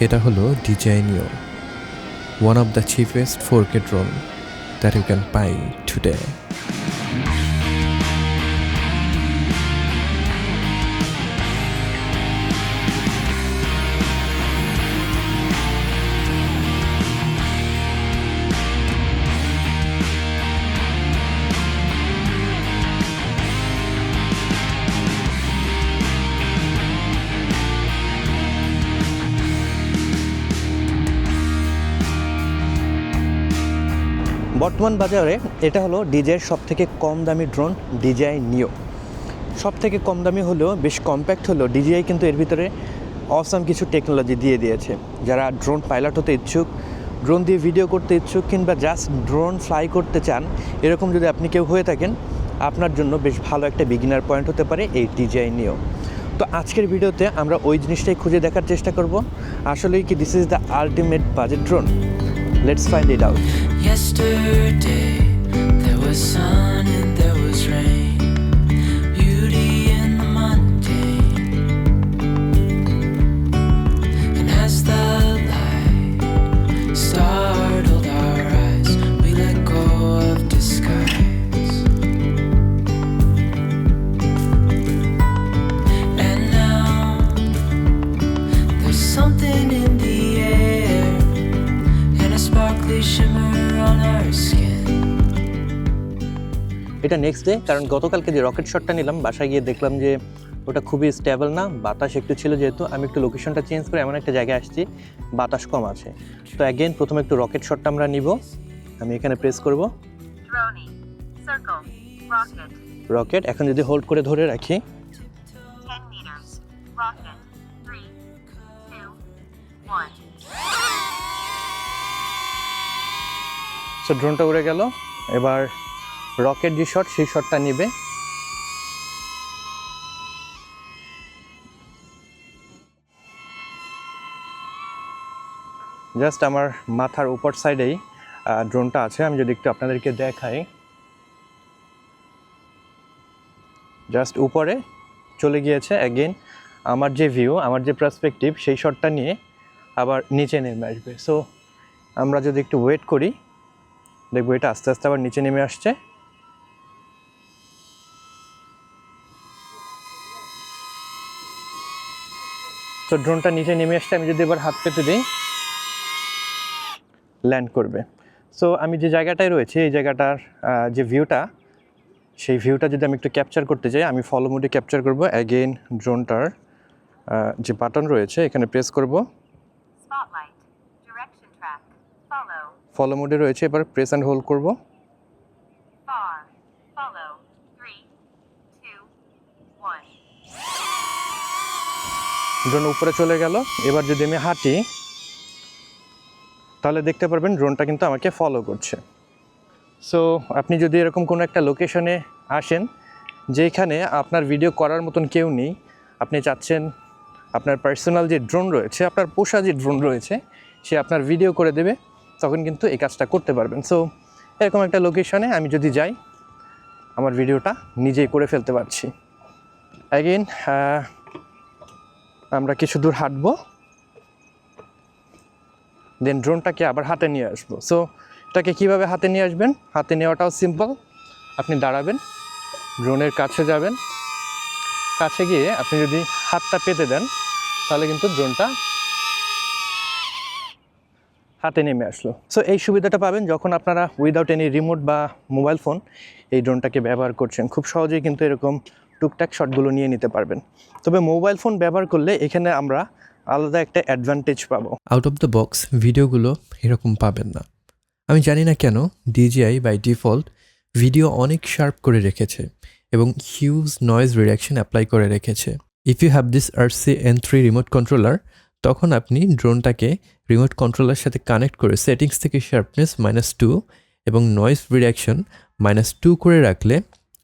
এটা হলো ডিজাইনিও one of the cheapest four K drone that you can buy today বর্তমান বাজারে এটা হলো ডিজের সব থেকে কম দামি ড্রোন ডিজিআই নিও। সব থেকে কম দামি হলেও বেশ কম্প্যাক্ট হলেও ডিজিআই কিন্তু এর ভিতরে অসাম কিছু টেকনোলজি দিয়ে দিয়েছে। যারা ড্রোন পাইলট হতে ইচ্ছুক, ড্রোন দিয়ে ভিডিও করতে ইচ্ছুক কিংবা জাস্ট ড্রোন ফ্লাই করতে চান, এরকম যদি আপনি কেউ হয়ে থাকেন, আপনার জন্য বেশ ভালো একটা বিগিনার পয়েন্ট হতে পারে এই ডিজিআই নিও। তো আজকের ভিডিওতে আমরা ওই জিনিসটাই খুঁজে দেখার চেষ্টা করব। আসলেই কি this is the ultimate budget drone let's find it out Yesterday there was sun and there was rain, next day কারণ গতকালকে যে রকেট শটটা নিলাম বাসায় গিয়ে দেখলাম যে ওটা খুবই স্টেবল না বাতাস একটু ছিল যেহেতু আমি একটু লোকেশনটা চেঞ্জ করে এমন একটা জায়গায় আসছি বাতাস কম আছে তো অ্যাগেন প্রথমে একটু রকেট শটটা আমরা নিব আমি এখানে প্রেস করব. রকেট এখন যদি হোল্ড করে ধরে রাখি 10 meters. Rocket. 3, 2, 1. সো ড্রোনটা উড়ে গেল এবার রকেট যে শট, সেই শটটা নেবে। জাস্ট আমার মাথার উপর সাইডেই ড্রোনটা আছে, আমি যদি একটু আপনাদেরকে দেখাই। জাস্ট উপরে চলে গিয়েছে অ্যাগেন আমার যে ভিউ আমার যে পার্সপেক্টিভ সেই শটটা নিয়ে আবার নিচে নেমে আসবে। সো আমরা যদি একটু ওয়েট করি, দেখব এটা আস্তে আস্তে আবার নিচে নেমে আসছে। তো ড্রোনটা নিচে নেমে আসছে আমি যদি এবার হাত পেতে দিই ল্যান্ড করবে। সো আমি যে জায়গাটায় রয়েছে এই জায়গাটার যে ভিউটা সেই ভিউটা যদি আমি একটু ক্যাপচার করতে চাই আমি ফলো মোডে ক্যাপচার করব। অ্যাগেন ড্রোনটার যে বাটন রয়েছে এখানে প্রেস করব. ফলো মোডে রয়েছে এবার প্রেস অ্যান্ড হোল্ড করব। ড্রোন উপরে চলে গেল। এবার যদি আমি হাঁটি, তাহলে দেখতে পারবেন ড্রোনটা কিন্তু আমাকে ফলো করছে। সো আপনি যদি এরকম কোনো একটা লোকেশনে আসেন যেখানে আপনার ভিডিও করার মতন কেউ নেই, আপনি চাচ্ছেন আপনার পার্সোনাল যে ড্রোন রয়েছে, আপনার পোষা যে ড্রোন রয়েছে, সে আপনার ভিডিও করে দেবে, তখন কিন্তু এই কাজটা করতে পারবেন। সো এরকম একটা লোকেশনে আমি যদি যাই, আমার ভিডিওটা নিজেই করে ফেলতে পারছি। অ্যাগেন আমরা কিছু দূর হাঁটবো। দেন ড্রোনটাকে আবার হাতে নিয়ে আসব। সো এটাকে কীভাবে হাতে নিয়ে আসবেন? হাতে নেওয়াটাও সিম্পল আপনি দাঁড়াবেন ড্রোনের কাছে যাবেন। কাছে গিয়ে আপনি যদি হাতটা পেতে দেন, তাহলে কিন্তু ড্রোনটা হাতে নেমে আসলো। সো এই সুবিধাটা পাবেন যখন আপনারা উইদাউট এনি রিমোট বা মোবাইল ফোন এই ড্রোনটাকে ব্যবহার করছেন। খুব সহজেই কিন্তু এরকম টুকটাক শটগুলো নিয়ে নিতে পারবেন। তবে মোবাইল ফোন ব্যবহার করলে এখানে আমরা আলাদা একটা অ্যাডভান্টেজ পাবো। আউট অফ দ্য বক্স ভিডিওগুলো এরকম পাবেন না। আমি জানি না কেন ডিজিআই বাই ডিফল্ট ভিডিও অনেক শার্প করে রেখেছে এবং হিউজ নয়েজ রিডাকশন অ্যাপ্লাই করে রেখেছে। If you have this RC N three remote controller তখন আপনি ড্রোনটাকে রিমোট কন্ট্রোলার সাথে কানেক্ট করে সেটিংস থেকে শার্পনেস মাইনাস টু এবং নয়েজ রিডাকশন মাইনাস টু করে রাখলে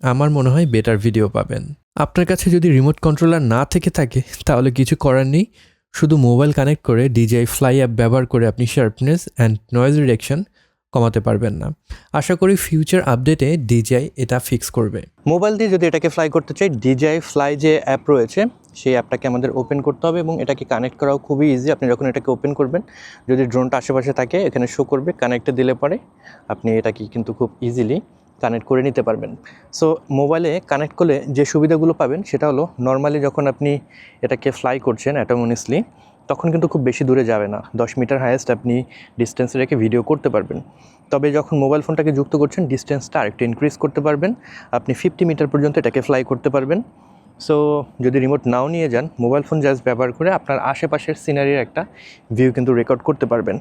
আমার মনে হয় বেটার ভিডিও পাবেন। আপনার কাছে যদি রিমোট কন্ট্রোলার না থেকে থাকে, তাহলে কিছু করার নেই। শুধু মোবাইল কানেক্ট করে ডিজিআই ফ্লাই অ্যাপ ব্যবহার করে আপনি শার্পনেস অ্যান্ড নয়েজ রিডাকশন কমাতে পারবেন না। আশা করি ফিউচার আপডেটে ডিজিআই এটা ফিক্স করবে। মোবাইল দিয়ে যদি এটাকে ফ্লাই করতে চাই ডিজাই ফ্লাই যে অ্যাপ রয়েছে, সেই অ্যাপটাকে আমাদের ওপেন করতে হবে এবং এটাকে কানেক্ট করাও খুবই ইজি আপনি যখন এটাকে ওপেন করবেন, যদি ড্রোনটা আশেপাশে থাকে, এখানে শো করবে কানেক্টে দিলে পরে আপনি এটাকে কিন্তু খুব ইজিলি কানেক্ট করে নিতে পারবেন। সো মোবাইলে কানেক্ট করলে যে সুবিধাগুলো পাবেন সেটা হলো নর্মালি যখন আপনি এটাকে ফ্লাই করছেন অ্যাটোমনিসলি তখন কিন্তু খুব বেশি দূরে যাবে না। দশ মিটার হায়েস্ট আপনি ডিস্টেন্স রেখে ভিডিও করতে পারবেন। তবে যখন মোবাইল ফোনটাকে যুক্ত করছেন ডিস্টেন্সটা আরেকটু ইনক্রিজ করতে পারবেন। আপনি ফিফটি মিটার পর্যন্ত এটাকে ফ্লাই করতে পারবেন। সো যদি রিমোট নাও নিয়ে যান মোবাইল ফোন জাস্ট ব্যবহার করে আপনার আশেপাশের সিনারির একটা ভিউ কিন্তু রেকর্ড করতে পারবেন।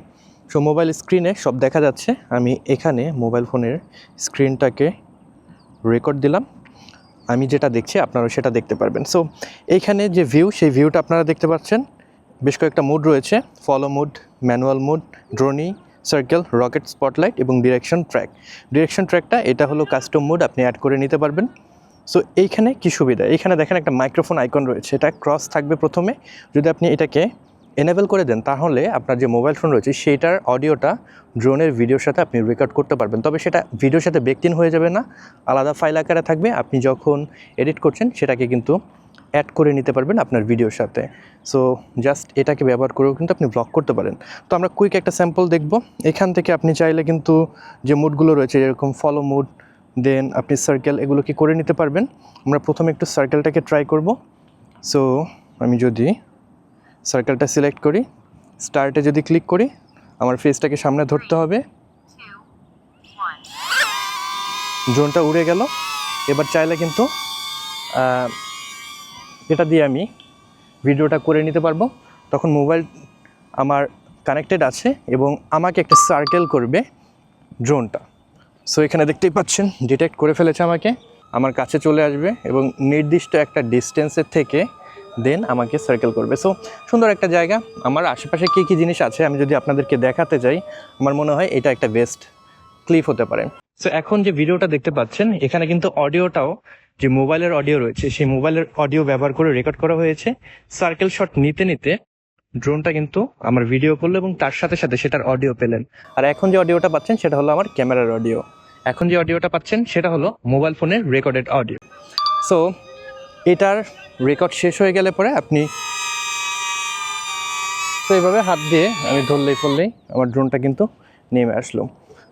সো মোবাইল স্ক্রিনে সব দেখা যাচ্ছে। আমি এখানে মোবাইল ফোনের স্ক্রিনটাকে রেকর্ড দিলাম। আমি যেটা দেখছি আপনারা সেটা দেখতে পারবেন। সো এইখানে যে ভিউ সেই ভিউটা আপনারা দেখতে পাচ্ছেন। বেশ কয়েকটা মুড রয়েছে। Follow mode manual mode dronie circle rocket spotlight এবং ডিরেকশন ট্র্যাক ডিরেকশন ট্র্যাকটা এটা হলো কাস্টম মুড আপনি অ্যাড করে নিতে পারবেন। সো এইখানে কি সুবিধা? এখানে দেখেন একটা মাইক্রোফোন আইকন রয়েছে। এটা ক্রস থাকবে প্রথমে। যদি আপনি এটাকে এনেবল করে দেন, তাহলে আপনার যে মোবাইল ফোন রয়েছে সেটার অডিওটা ড্রোনের ভিডিওর সাথে আপনি রেকর্ড করতে পারবেন। তবে সেটা ভিডিওর সাথে ব্যক্তিন হয়ে যাবে না। আলাদা ফাইল আকারে থাকবে। আপনি যখন এডিট করছেন, সেটাকে কিন্তু অ্যাড করে নিতে পারবেন আপনার ভিডিওর সাথে। সো জাস্ট এটাকে ব্যবহার করেও কিন্তু আপনি ব্লগ করতে পারেন। তো আমরা কুইক একটা স্যাম্পল দেখব। এখান থেকে আপনি চাইলে কিন্তু যে মুডগুলো রয়েছে, যেরকম ফলো মুড দেন আপনি সার্কেল এগুলো কি করে নিতে পারবেন? আমরা প্রথমে একটু সার্কেলটাকে ট্রাই করব। সো আমি যদি সার্কেলটা সিলেক্ট করি স্টার্টে যদি ক্লিক করি, আমার ফেসটাকে সামনে ধরতে হবে। ড্রোনটা উড়ে গেল। এবার চাইলে কিন্তু এটা দিয়ে আমি ভিডিওটা করে নিতে পারব। তখন মোবাইল আমার কানেক্টেড আছে এবং আমাকে একটা সার্কেল করবে ড্রোনটা সো এখানে দেখতেই পাচ্ছেন ডিটেক্ট করে ফেলেছে আমাকে। আমার কাছে চলে আসবে এবং নির্দিষ্ট একটা ডিস্টেন্সের থেকে দেন আমাকে সার্কেল করবে। সো সুন্দর একটা জায়গা। আমার আশেপাশে কী কী জিনিস আছে আমি যদি আপনাদেরকে দেখাতে যাই আমার মনে হয় এটা একটা বেস্ট ক্লিপ হতে পারে। সো এখন যে ভিডিওটা দেখতে পাচ্ছেন, এখানে কিন্তু অডিওটাও যে মোবাইলের অডিও রয়েছে, সেই মোবাইলের অডিও ব্যবহার করে রেকর্ড করা হয়েছে। সার্কেল শট নিতে নিতে ড্রোনটা কিন্তু আমার ভিডিও করল এবং তার সাথে সাথে সেটার অডিও পেলেন। আর এখন যে অডিওটা পাচ্ছেন, সেটা হলো আমার ক্যামেরার অডিও এখন যে অডিওটা পাচ্ছেন, সেটা হলো মোবাইল ফোনের রেকর্ডেড অডিও সো এটার রেকর্ড শেষ হয়ে গেলে পরে আপনি তো এইভাবে হাত দিয়ে আমি ধরলেই ফললেই আমার ড্রোনটা কিন্তু নেমে আসলো।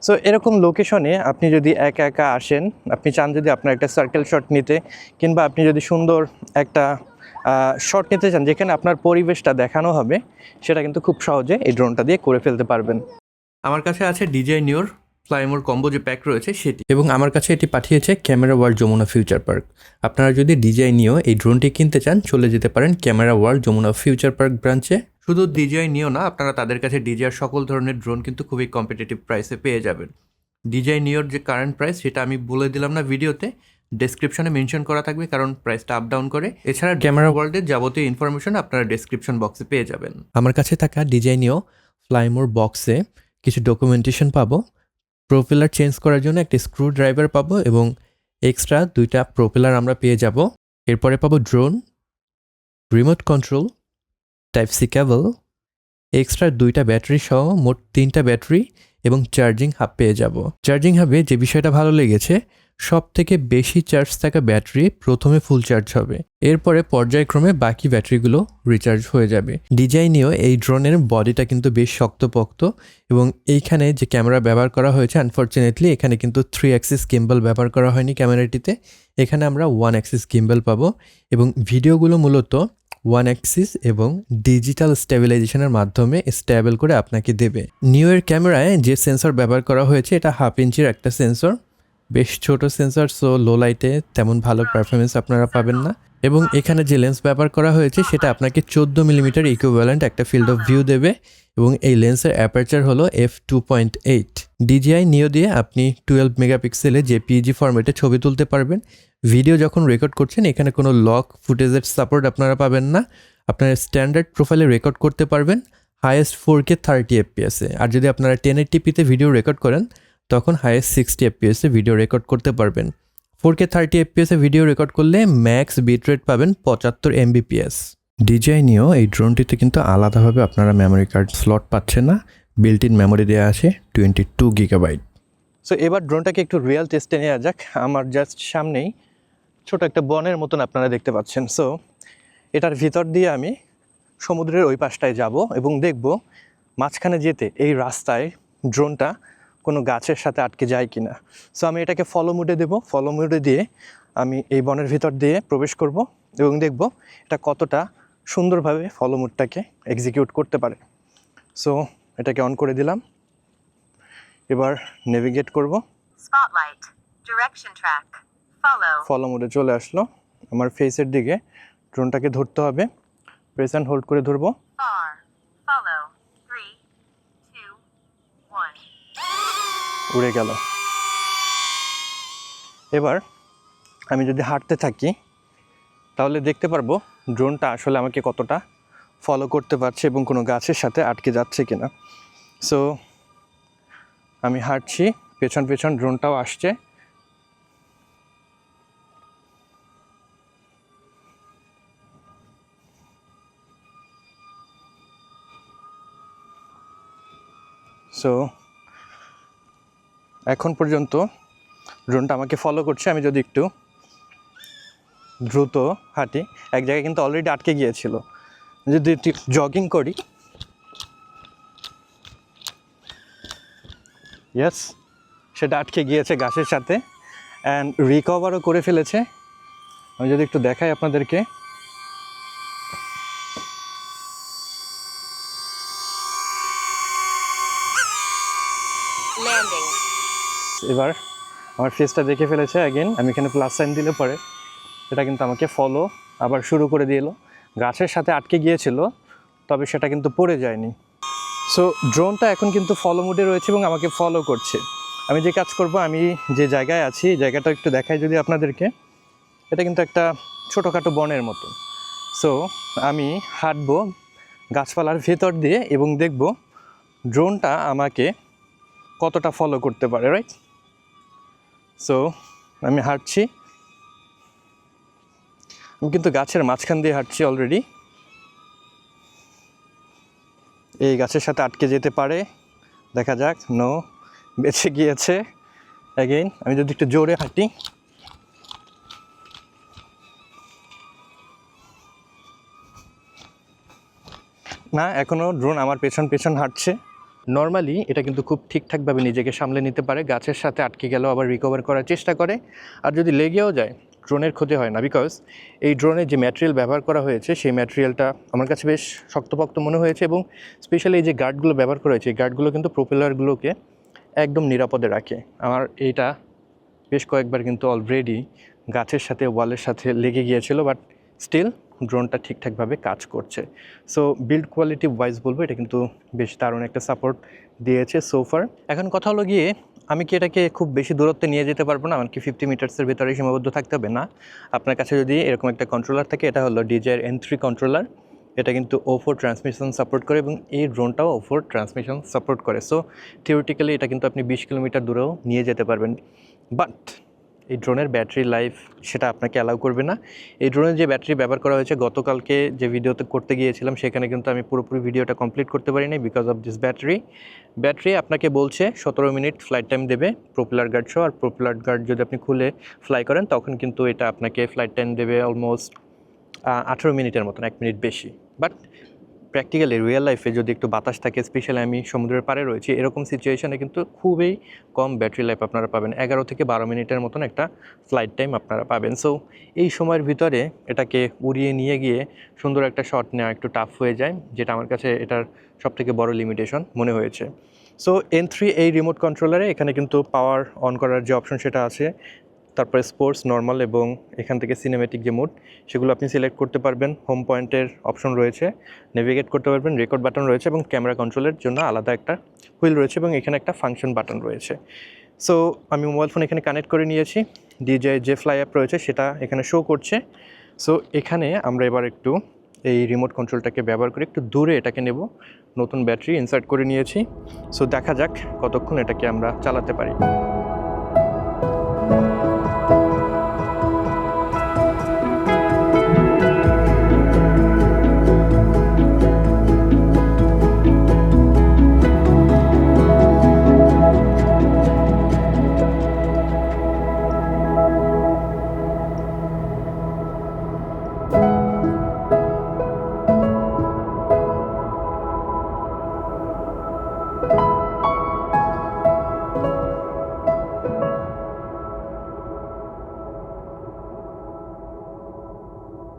সো এরকম লোকেশনে আপনি যদি একা একা আসেন, আপনি চান যদি আপনার একটা সার্কেল শট নিতে কিংবা আপনি যদি সুন্দর একটা শট নিতে চান যেখানে আপনার পরিবেশটা দেখানো হবে, সেটা কিন্তু খুব সহজে এই ড্রোনটা দিয়ে করে ফেলতে পারবেন। আমার কাছে আছে ডিজাই নিওর ফ্লাইমোর কম্বো যে প্যাক রয়েছে সেটি। এবং আমার কাছে এটি পাঠিয়েছে camera world Jamuna future park আপনারা যদি ডিজাই নিও এই ড্রোনটি কিনতে চান চলে যেতে পারেন camera world Jamuna future park ব্রাঞ্চে শুধু ডিজাই নিও না আপনারা তাদের কাছে ডিজাইয়ের সকল ধরনের ড্রোন কিন্তু খুবই কম্পিটিটিভ প্রাইসে পেয়ে যাবেন। ডিজাই নিওর যে কারেন্ট প্রাইস সেটা আমি বলে দিলাম না ভিডিওতে ডেসক্রিপশনে মেনশন করা থাকবে কারণ প্রাইসটা আপ ডাউন করে। এছাড়া ক্যামেরা ওয়ার্ল্ডের যাবতীয় ইনফরমেশন আপনারা ডেসক্রিপশন বক্সে পেয়ে যাবেন। আমার কাছে থাকা ডিজাইনিও ফ্লাইমোর বক্সে কিছু ডকুমেন্টেশন পাবো। প্রোপেলার চেঞ্জ করার জন্য একটা স্ক্রু ড্রাইভার পাবো এবং এক্সট্রা দুইটা প্রোপেলার আমরা পেয়ে যাব। এরপরে পাবো drone remote control type C cable extra দুইটা ব্যাটারি সহ মোট তিনটা ব্যাটারি এবং চার্জিং হাব পেয়ে যাব। চার্জিং হাবে যে বিষয়টা ভালো লেগেছে সব থেকে বেশি চার্জ থাকা ব্যাটারি প্রথমে ফুল চার্জ হবে। এরপরে পর্যায়ক্রমে বাকি ব্যাটারিগুলো রিচার্জ হয়ে যাবে। ডিজাইনেও এই ড্রোনের বডিটা কিন্তু বেশ শক্তপোক্ত এবং এইখানে যে ক্যামেরা ব্যবহার করা হয়েছে আনফর্চুনেটলি এখানে কিন্তু থ্রি অ্যাক্সিস গিম্বল ব্যবহার করা হয়নি ক্যামেরাটিতে। এখানে আমরা ওয়ান অ্যাক্সিস গিম্বল পাবো এবং ভিডিওগুলো মূলত ওয়ান অ্যাক্সিস এবং ডিজিটাল স্টেবিলাইজেশনের মাধ্যমে স্টেবল করে আপনাকে দেবে। নিউয়ের ক্যামেরায় যে সেন্সর ব্যবহার করা হয়েছে, এটা হাফ ইঞ্চির একটা সেন্সর। বেশ ছোট সেন্সর সো লো লাইটে তেমন ভালো পারফরমেন্স আপনারা পাবেন না। এবং এখানে যে লেন্স ব্যবহার করা হয়েছে, সেটা আপনাকে চোদ্দ মিলিমিটার ইকুইভ্যালেন্ট একটা ফিল্ড অফ ভিউ দেবে এবং এই লেন্সের অ্যাপারচার হলো F two point eight DJI Neo দিয়ে আপনি টুয়েলভ মেগাপিক্সেলে যে পিজি ফরম্যাটে ছবি তুলতে পারবেন। ভিডিও যখন রেকর্ড করছেন, এখানে কোনো লক ফুটেজের সাপোর্ট আপনারা পাবেন না। আপনারা স্ট্যান্ডার্ড প্রোফাইলে রেকর্ড করতে পারবেন হায়েস্ট ফোর কে থার্টি এফপিএসে আর যদি আপনারা টেন টিপিতে ভিডিও রেকর্ড করেন, তখন হাইয়েস্ট সিক্সটি এফপিএসে ভিডিও রেকর্ড করতে পারবেন। ফোর কে থার্টি এফপিএসে ভিডিও রেকর্ড করলে ম্যাক্স বিট রেট পাবেন পঁচাত্তর এমবিপিএস ডিজাই নিয়েও এই ড্রোনটিতে কিন্তু আলাদাভাবে আপনারা মেমোরি কার্ড স্লট পাচ্ছেন না। বিল্ট ইন মেমোরি দেওয়া আছে টোয়েন্টি টু গিগাবাইট সো এবার ড্রোনটাকে একটু রিয়েল টেস্টে নেওয়া যাক। আমার জাস্ট সামনেই ছোট একটা বনের মতন আপনারা দেখতে পাচ্ছেন। সো এটার ভিতর দিয়ে আমি সমুদ্রের ওই পাশটায় যাব এবং দেখব মাঝখানে যেতে এই রাস্তায় ড্রোনটা কোনো গাছের সাথে আটকে যায় কি না সো আমি এটাকে ফলো মুডে দেবো। ফলো মুডে দিয়ে আমি এই বনের ভিতর দিয়ে প্রবেশ করব এবং দেখব এটা কতটা সুন্দরভাবে ফলো মুডটাকে এক্সিকিউট করতে পারে। সো এটাকে অন করে দিলাম। এবার নেভিগেট করব। ফলো মোডে চলে আসলো। আমার ফেসের দিকে ড্রোনটাকে ধরতে হবে। প্রেস অ্যান্ড হোল্ড করে ধরবো। উড়ে গেল। এবার আমি যদি হাঁটতে থাকি, তাহলে দেখতে পারব ড্রোনটা আসলে আমাকে কতটা ফলো করতে পারছে এবং কোনো গাছের সাথে আটকে যাচ্ছে কিনা। সো আমি হাঁটছি, পেছন পেছন ড্রোনটাও আসছে। সো এখন পর্যন্ত ড্রোনটা আমাকে ফলো করছে। আমি যদি একটু দ্রুত হাঁটি, এক জায়গায় কিন্তু অলরেডি আটকে গিয়েছিল। যদি একটু জগিং করি। ইয়েস সেটা আটকে গিয়েছে গাছের সাথে। অ্যান্ড রিকভারও করে ফেলেছে। আমি যদি একটু দেখাই আপনাদেরকে। এবার আমার ফেসটা দেখে ফেলেছে অ্যাগেন আমি এখানে প্লাস সাইন দিলে পরে। এটা কিন্তু আমাকে ফলো আবার শুরু করে দিল গাছের সাথে আটকে গিয়েছিল, তবে সেটা কিন্তু পড়ে যায়নি। সো ড্রোনটা এখন কিন্তু ফলো মুডে রয়েছে এবং আমাকে ফলো করছে। আমি যে কাজ করব, আমি যে জায়গায় আছি জায়গাটা একটু দেখাই যদি আপনাদেরকে। এটা কিন্তু একটা ছোটোখাটো বনের মতো। সো আমি হাঁটবো গাছপালার ভেতর দিয়ে এবং দেখব ড্রোনটা আমাকে কতটা ফলো করতে পারে রাইট সো আমি হাঁটছি। আমি কিন্তু গাছের মাঝখান দিয়ে হাঁটছি অলরেডি এই গাছের সাথে আটকে যেতে পারে। দেখা যাক নো বেঁচে গিয়েছে। অ্যাগেইন আমি যদি একটু জোরে হাঁটি। না এখনও ড্রোন আমার পেছন পেছন হাঁটছে। নর্মালি এটা কিন্তু খুব ঠিকঠাকভাবে নিজেকে সামলে নিতে পারে, গাছের সাথে আটকে গেলেও আবার রিকভার করার চেষ্টা করে। আর যদি লেগেও যায়, ড্রোনের ক্ষতি হয় না বিকজ এই ড্রোনের যে ম্যাটেরিয়াল ব্যবহার করা হয়েছে, সেই ম্যাটেরিয়ালটা আমার কাছে বেশ শক্তপোক্ত মনে হয়েছে এবং স্পেশালি এই যে গার্ডগুলো ব্যবহার করা হয়েছে, এই গার্ডগুলো কিন্তু প্রোপেলারগুলোকে একদম নিরাপদে রাখে। আমার এইটা বেশ কয়েকবার কিন্তু অলরেডি গাছের সাথে ওয়ালের সাথে লেগে গিয়েছিল বাট স্টিল ড্রোনটা ঠিকঠাকভাবে কাজ করছে। সো বিল্ড কোয়ালিটি ওয়াইজ বলব, এটা কিন্তু বেশ দারুণ একটা সাপোর্ট দিয়েছে সোফার এখন কথা হলো গিয়ে, আমি কি এটাকে খুব বেশি দূরত্বে নিয়ে যেতে পারব না? এমনকি ফিফটি মিটার্সের ভিতরে সীমাবদ্ধ থাকতে হবে না। আপনার কাছে যদি এরকম একটা কন্ট্রোলার থাকে, এটা হলো ডিজায়ার এন থ্রি কন্ট্রোলার এটা কিন্তু ও ফোর ট্রান্সমিশন সাপোর্ট করে এবং এই ড্রোনটাও ও ফোর ট্রান্সমিশন সাপোর্ট করে। সো থিওরিটিক্যালি এটা কিন্তু আপনি বিশ কিলোমিটার দূরেও নিয়ে যেতে পারবেন। বাট এই ড্রোনের ব্যাটারি লাইফ সেটা আপনাকে অ্যালাউ করবে না। এই ড্রোনের যে ব্যাটারি ব্যবহার করা হয়েছে, গতকালকে যে ভিডিওতে করতে গিয়েছিলাম, সেখানে কিন্তু আমি পুরোপুরি ভিডিওটা কমপ্লিট করতে পারিনি because of this battery battery আপনাকে বলছে, সতেরো মিনিট ফ্লাইট টাইম দেবে প্রপুলার গার্ড সহ, আর প্রপুলার গার্ড যদি আপনি খুলে ফ্লাই করেন, তখন কিন্তু এটা আপনাকে ফ্লাইট টাইম দেবে অলমোস্ট আঠেরো মিনিটের মতন, এক মিনিট বেশি। বাট প্র্যাকটিক্যালি রিয়েল লাইফে যদি একটু বাতাস থাকে স্পেশালি আমি সমুদ্রের পাড়ে রয়েছি, এরকম সিচুয়েশনে কিন্তু খুবই কম ব্যাটারি লাইফ আপনারা পাবেন। এগারো থেকে বারো মিনিটের মতন একটা ফ্লাইট টাইম আপনারা পাবেন। সো এই সময়ের ভিতরে এটাকে উড়িয়ে নিয়ে গিয়ে সুন্দর একটা শট নেওয়া একটু টাফ হয়ে যায়, যেটা আমার কাছে এটার সব থেকে বড় লিমিটেশন মনে হয়েছে। সো এন থ্রি এই রিমোট কন্ট্রোলারে এখানে কিন্তু পাওয়ার অন করার যে অপশন সেটা আছে তারপরে স্পোর্টস নর্মাল এবং এখান থেকে সিনেমেটিক যে মোড সেগুলো আপনি সিলেক্ট করতে পারবেন। হোম পয়েন্টের অপশন রয়েছে নেভিগেট করতে পারবেন রেকর্ড বাটন রয়েছে এবং ক্যামেরা কন্ট্রোলের জন্য আলাদা একটা হুইল রয়েছে এবং এখানে একটা ফাংশন বাটন রয়েছে। সো আমি মোবাইল ফোন এখানে কানেক্ট করে নিয়েছি। ডিজে যে ফ্লাই অ্যাপ রয়েছে, সেটা এখানে শো করছে। সো এখানে আমরা এবার একটু এই রিমোট কন্ট্রোলটাকে ব্যবহার করে একটু দূরে এটাকে নেব। নতুন ব্যাটারি ইনসার্ট করে নিয়েছি। সো দেখা যাক কতক্ষণ এটাকে আমরা চালাতে পারি।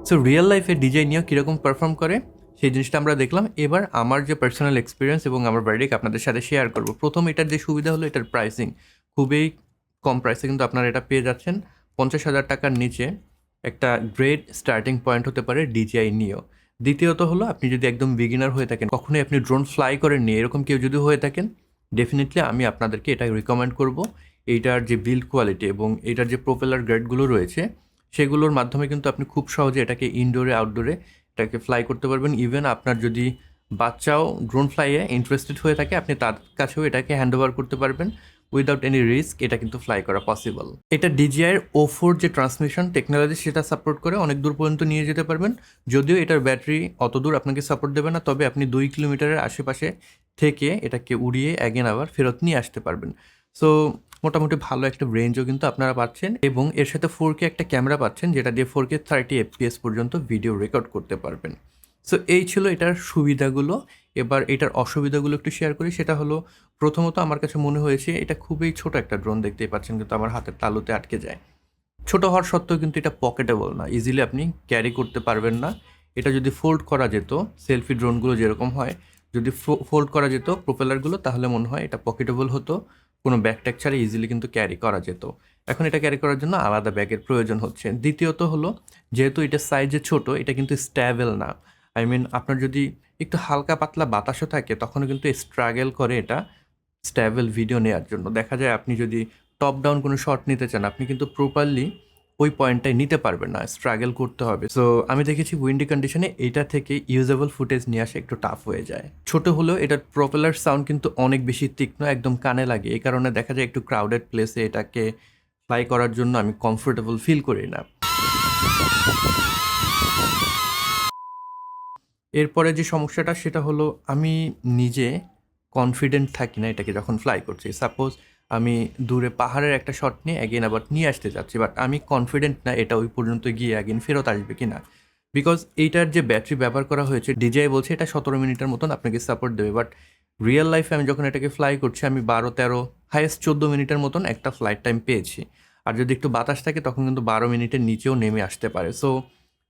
সো রিয়েল লাইফে ডিজাই নিয়ে কীরকম পারফর্ম করে, সেই জিনিসটা আমরা দেখলাম। এবার আমার যে পার্সোনাল এক্সপিরিয়েন্স এবং আমার বাড়িকে আপনাদের সাথে শেয়ার করব। প্রথম এটার যে সুবিধা হলো, এটার প্রাইসিং খুবই কম প্রাইসে কিন্তু আপনারা এটা পেয়ে যাচ্ছেন। পঞ্চাশ হাজার টাকার নিচে একটা গ্রেট স্টার্টিং পয়েন্ট হতে পারে ডিজিআই নিও দ্বিতীয়ত হলো, আপনি যদি একদম বিগিনার হয়ে থাকেন, কখনোই আপনি ড্রোন ফ্লাই করেননি, এরকম কেউ যদি হয়ে থাকেন ডেফিনেটলি আমি আপনাদেরকে এটা রিকমেন্ড করব। এইটার যে বিল্ড কোয়ালিটি এবং এইটার যে প্রোপেলার গ্রেডগুলো রয়েছে সেগুলোর মাধ্যমে কিন্তু আপনি খুব সহজে এটাকে ইনডোরে আউটডোরে এটাকে ফ্লাই করতে পারবেন। ইভেন আপনার যদি বাচ্চাও ড্রোন ফ্লাইয়ে ইন্টারেস্টেড হয়ে থাকে, আপনি তার কাছেও এটাকে হ্যান্ড ওভার করতে পারবেন। উইদাউট এনি রিস্ক এটা কিন্তু ফ্লাই করা পসিবল এটা ডিজিআইয়ের ও ফোর যে ট্রান্সমিশন টেকনোলজি সেটা সাপোর্ট করে অনেক দূর পর্যন্ত নিয়ে যেতে পারবেন। যদিও এটার ব্যাটারি অত দূর আপনাকে সাপোর্ট দেবে না, তবে আপনি দুই কিলোমিটারের আশেপাশে থেকে এটাকে উড়িয়ে অ্যাগেন আবার ফেরত নিয়ে আসতে পারবেন। সো মোটামুটি ভালো একটা রেঞ্জও কিন্তু আপনারা পাচ্ছেন এবং এর সাথে ফোর একটা ক্যামেরা পাচ্ছেন যেটা দিয়ে ফোর কে থার্টি এফপিএস পর্যন্ত ভিডিও রেকর্ড করতে পারবেন। সো এই ছিল এটার সুবিধাগুলো। এবার এটার অসুবিধাগুলো একটু শেয়ার করি। সেটা হলো, প্রথমত আমার কাছে মনে হয়েছে, এটা খুবই ছোট একটা ড্রোন দেখতেই পাচ্ছেন, কিন্তু আমার হাতের তালুতে আটকে যায়। ছোট হওয়ার সত্ত্বেও কিন্তু এটা পকেটেবল না। ইজিলি আপনি ক্যারি করতে পারবেন না। এটা যদি ফোল্ড করা যেত সেলফি ড্রোনগুলো যেরকম হয়, যদি ফোল্ড করা যেত প্রোপেলারগুলো তাহলে মনে হয় এটা পকেটেবল হতো। কোনো ব্যাগ ট্যাগ ছাড়া ইজিলি কিন্তু ক্যারি করা যেত। এখন এটা ক্যারি করার জন্য আলাদা ব্যাগের প্রয়োজন হচ্ছে। দ্বিতীয়ত হলো, যেহেতু এটা সাইজে ছোট, এটা কিন্তু স্ট্যাবেল না। আই মিন আপনার যদি একটু হালকা পাতলা বাতাসও থাকে, তখনও কিন্তু স্ট্রাগেল করে এটা স্ট্যাবেল ভিডিও নেওয়ার জন্য। দেখা যায় আপনি যদি টপ ডাউন কোনো শট নিতে চান, আপনি কিন্তু প্রপারলি ওই পয়েন্টটাই নিতে পারবে না স্ট্রাগল করতে হবে। সো আমি দেখেছি উইন্ডি কন্ডিশনে এটা থেকে ইউজেবল ফুটেজ নিয়ে আসা একটু টাফ হয়ে যায়। ছোট হলেও এটার প্রপেলার সাউন্ড কিন্তু অনেক বেশি তীক্ষ্ণ, একদম কানে লাগে। এই কারণে দেখা যায় একটু ক্রাউডেড প্লেসে এটাকে ফ্লাই করার জন্য আমি কমফোর্টেবল ফিল করি না। এরপরে যে সমস্যাটা, সেটা হলো আমি নিজে কনফিডেন্ট থাকি না এটাকে যখন ফ্লাই করছি। সাপোজ আমি দূরে পাহাড়ের একটা শট নিয়ে অ্যাগেন আবার নিয়ে আসতে চাচ্ছি বাট আমি কনফিডেন্ট না এটা ওই পর্যন্ত গিয়ে অ্যাগেন ফেরত আসবে কি না বিকজ এইটার যে ব্যাটারি ব্যবহার করা হয়েছে ডিজাই বলছে এটা সতেরো মিনিটের মতন আপনাকে সাপোর্ট দেবে বাট রিয়েল লাইফে আমি যখন এটাকে ফ্লাই করছি, আমি বারো, তেরো হায়েস্ট চোদ্দ মিনিটের মতন একটা ফ্লাইট টাইম পেয়েছি। আর যদি একটু বাতাস থাকে, তখন কিন্তু বারো মিনিটের নিচেও নেমে আসতে পারে। সো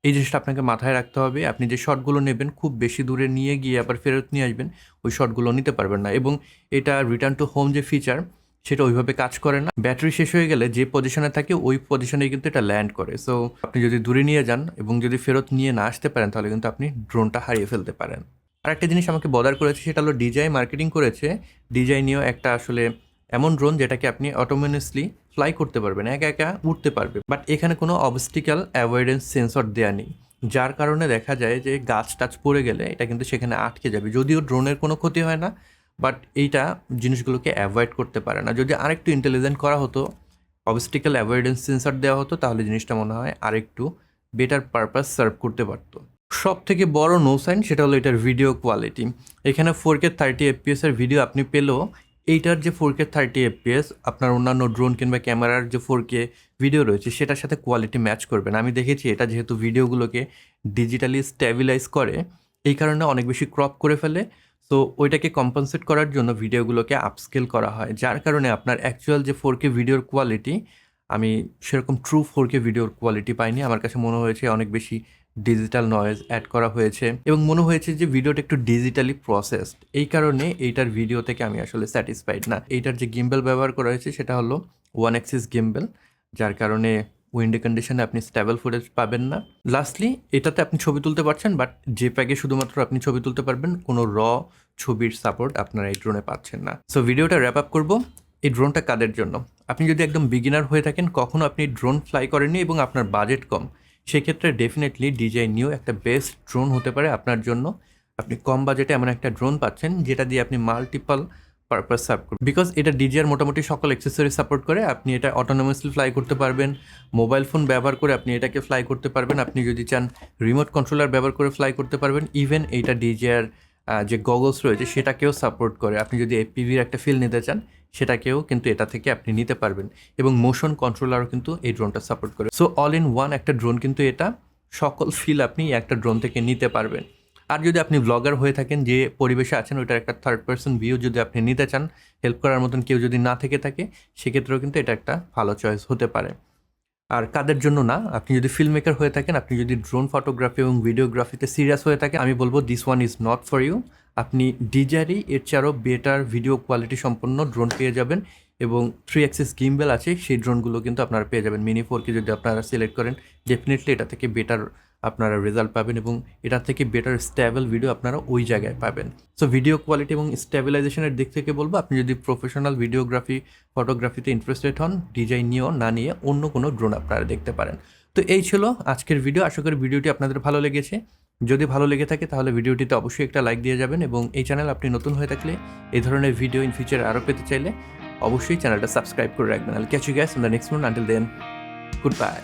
এই জিনিসটা আপনাকে মাথায় রাখতে হবে। আপনি যে শটগুলো নেবেন, খুব বেশি দূরে নিয়ে গিয়ে আবার ফেরত নিয়ে আসবেন, ওই শটগুলো নিতে পারবেন না। এবং এটা রিটার্ন টু হোম যে ফিচার সেটা ওইভাবে কাজ করে না। ব্যাটারি শেষ হয়ে গেলে যে পজিশনে থাকে, ওই পজিশনে কিন্তু এটা ল্যান্ড করে। সো আপনি যদি দূরে নিয়ে যান এবং যদি ফেরত নিয়ে না আসতে পারেন, তাহলে কিন্তু আপনি ড্রোনটা হারিয়ে ফেলতে পারেন। আর একটা জিনিস আমাকে বদার করেছে, সেটা হলো ডিজাই মার্কেটিং করেছে। ডিজাই নিয়েও একটা আসলে এমন ড্রোন যেটাকে আপনি অটোমেনিয়াসলি ফ্লাই করতে পারবেন, একা একা উঠতে পারবে। বাট এখানে কোনো অবস্টিক্যাল অ্যাভয়েডেন্স সেন্সর দেওয়া নেই। যার কারণে দেখা যায় যে গাছ টাছ পড়ে গেলে এটা কিন্তু সেখানে আটকে যাবে। যদিও ড্রোনের কোনো ক্ষতি হয় না বাট এইটা জিনিসগুলোকে অ্যাভয়েড করতে পারে না। যদি আরেকটু ইন্টেলিজেন্ট করা হতো অবস্টিক্যাল অ্যাভয়েডেন্স সেন্সর দেওয়া হতো, তাহলে জিনিসটা মনে হয় আরেকটু বেটার পারপাস সার্ভ করতে পারতো। সব থেকে বড় নো সাইন সেটা হলো এটার ভিডিও কোয়ালিটি এখানে ফোর কে থার্টি এফপিএস এর ভিডিও আপনি পেলেও এইটার যে ফোর কে থার্টি এফপিএস আপনার অন্যান্য ড্রোন কিংবা ক্যামেরার যে ফোর কে ভিডিও রয়েছে, সেটার সাথে কোয়ালিটি ম্যাচ করবে না। আমি দেখেছি এটা যেহেতু ভিডিওগুলোকে ডিজিটালি স্ট্যাবিলাইজ করে, এই কারণে অনেক বেশি ক্রপ করে ফেলে। সো ওইটাকে কম্পনসেট করার জন্য ভিডিওগুলোকে আপস্কেল করা হয়। যার কারণে আপনার অ্যাকচুয়াল যে ফোর কে ভিডিওর কোয়ালিটি আমি সেরকম ট্রু ফোর কে ভিডিওর কোয়ালিটি পাইনি। আমার কাছে মনে হয়েছে অনেক বেশি ডিজিটাল নয়েজ অ্যাড করা হয়েছে এবং মনে হয়েছে যে ভিডিওটা একটু ডিজিটালি প্রসেসড এই কারণে এইটার ভিডিও থেকে আমি আসলে স্যাটিসফাইড না। এইটার যে গিম্বেল ব্যবহার করা হয়েছে সেটা হলো ওয়ান অ্যাক্সিস গিম্বেল যার কারণে উইন্ডো কন্ডিশনে আপনি স্টেবল ফুটেজ পাবেন না। লাস্টলি এটাতে আপনি ছবি তুলতে পারছেন বাট যে প্যাগে শুধুমাত্র আপনি ছবি তুলতে পারবেন, কোনো র ছবির সাপোর্ট আপনারা এই ড্রোনে পাচ্ছেন না। সো ভিডিওটা র্যাপ আপ করব এই ড্রোনটা কাদের জন্য? আপনি যদি একদম বিগিনার হয়ে থাকেন, কখনো আপনি ড্রোন ফ্লাই করেননি এবং আপনার বাজেট কম, সেক্ষেত্রে ডেফিনেটলি ডিজাই নিউ একটা বেস্ট ড্রোন হতে পারে আপনার জন্য। আপনি কম বাজেটে এমন একটা ড্রোন পাচ্ছেন, যেটা দিয়ে আপনি মাল্টিপল পারপাস করবেন বিকজ এটা ডিজিআর মোটামুটি সকল অ্যাক্সেসরি সাপোর্ট করে, আপনি এটা অটোনোমাসলি ফ্লাই করতে পারবেন। মোবাইল ফোন ব্যবহার করে আপনি এটাকে ফ্লাই করতে পারবেন। আপনি যদি চান রিমোট কন্ট্রোলার ব্যবহার করে ফ্লাই করতে পারবেন। ইভেন এইটা ডিজিআর যে গগলস রয়েছে, সেটাকেও সাপোর্ট করে। আপনি যদি এপিভির একটা ফিল নিতে চান, সেটাকেও কিন্তু এটা থেকে আপনি নিতে পারবেন। এবং মোশন কন্ট্রোলারও কিন্তু এই ড্রোনটা সাপোর্ট করে। সো অল ইন ওয়ান একটা ড্রোন কিন্তু এটা সকল ফিল আপনি একটা ড্রোন থেকে নিতে পারবেন। আর যদি আপনি ব্লগার হয়ে থাকেন, যে পরিবেশে আছেন, ওইটার একটা থার্ড পার্সন ভিউ যদি আপনি নিতে চান হেল্প করার মতন কেউ যদি না থেকে থাকে, সেক্ষেত্রেও কিন্তু এটা একটা ভালো চয়েস হতে পারে। আর কাদের জন্য না, আপনি যদি ফিল্ম মেকার হয়ে থাকেন, আপনি যদি ড্রোন ফটোগ্রাফি এবং ভিডিওগ্রাফিতে সিরিয়াস হয়ে থাকেন আমি বলব this one is not for you আপনি ডিজারি এর চেয়ে বেটার ভিডিও কোয়ালিটি সম্পন্ন ড্রোন পেয়ে যাবেন এবং থ্রি অ্যাক্সিস গিম্বেল আছে, সেই ড্রোনগুলো কিন্তু আপনারা পেয়ে যাবেন। মিনি ফোরকে যদি আপনারা সিলেক্ট করেন ডেফিনেটলি এটা থেকে বেটার আপনারা রেজাল্ট পাবেন এবং এটা থেকে বেটার স্ট্যাবল ভিডিও আপনারা ওই জায়গায় পাবেন। সো ভিডিও কোয়ালিটি এবং স্ট্যাবিলাইজেশনের দিক থেকে বলব, আপনি যদি প্রফেশনাল ভিডিওগ্রাফি ফটোগ্রাফিতে ইন্টারেস্টেড হন ডিজাইন নিয়েও না নিয়ে অন্য কোনো ড্রোন আপনারা দেখতে পারেন। তো এই ছিল আজকের ভিডিও আশা করি ভিডিওটি আপনাদের ভালো লেগেছে। যদি ভালো লেগে থাকে তাহলে ভিডিওটিতে অবশ্যই একটা লাইক দিয়ে যাবেন এবং এই চ্যানেল আপনি নতুন হয়ে থাকলে এই ধরনের ভিডিও ইন ফিউচার আরও পেতে চাইলে অবশ্যই চ্যানেলটা সাবস্ক্রাইব করে রাখবেন। I'll catch you guys the next one until then goodbye